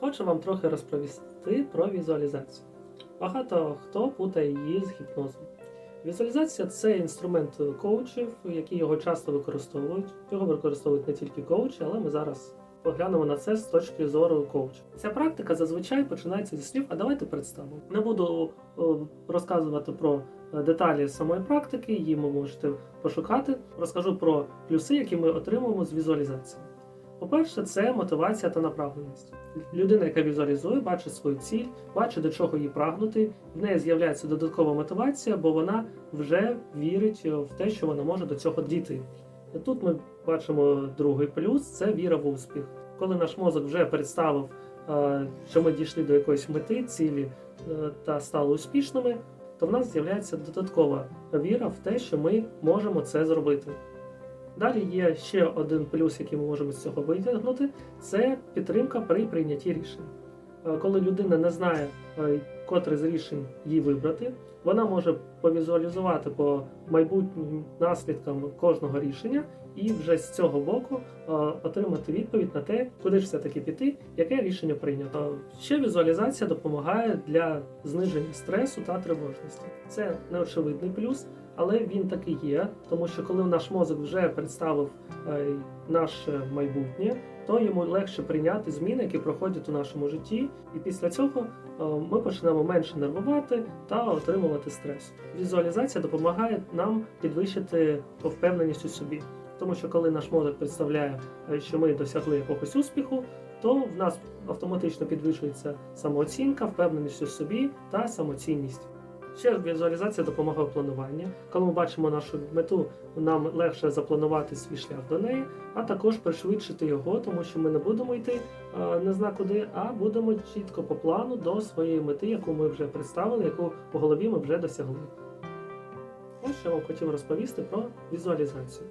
Хочу вам трохи розповісти про візуалізацію. Багато хто путає її з гіпнозом. Візуалізація це інструмент коучів, які його часто використовують. Його використовують не тільки коучі, але ми зараз поглянемо на це з точки зору коуча. Ця практика зазвичай починається зі слів, а давайте представимо. Не буду розказувати про е, деталі самої практики, її ви можете пошукати. Розкажу про плюси, які ми отримуємо з візуалізації. По-перше, це мотивація та направленість. Людина, яка візуалізує, бачить свою ціль, бачить до чого їй прагнути. В неї з'являється додаткова мотивація, бо вона вже вірить в те, що вона може до цього дійти. Тут ми бачимо другий плюс це віра в успіх. Коли наш мозок вже представив, е, що ми дійшли до якоїсь мети, цілі е, та стали успішними, то в нас з'являється додаткова віра в те, що ми можемо це зробити. Далі є ще один плюс, який ми можемо з цього витягнути, це підтримка при прийнятті рішень. Е, Коли людина не знає, е, котре з рішень їй вибрати, вона може повізуалізувати по майбутнім наслідкам кожного рішення і вже з цього боку е, отримати відповідь на те, куди ж все-таки піти, яке рішення прийнято. Ще візуалізація допомагає для зниження стресу та тривожності. Це неочевидний плюс, але він таки є, тому що коли наш мозок вже представив е, наше майбутнє, то йому легше прийняти зміни, які проходять у нашому житті, і після цього е, ми почнемо менше нервувати та отримувати стрес. Візуалізація допомагає нам підвищити впевненість у собі, тому що коли наш мозок представляє, е, що ми досягли якогось успіху, то в нас автоматично підвищується самооцінка, впевненість у собі та самоцінність. Ще візуалізація допомагає в плануванні. Коли ми бачимо нашу мету, нам легше запланувати свій шлях до неї, а також пришвидшити його, тому що ми не будемо йти е, не зна куди, а будемо чітко по плану до своєї мети, яку ми вже представили, яку по голові ми вже досягли. Ось що я вам хотів розповісти про візуалізацію.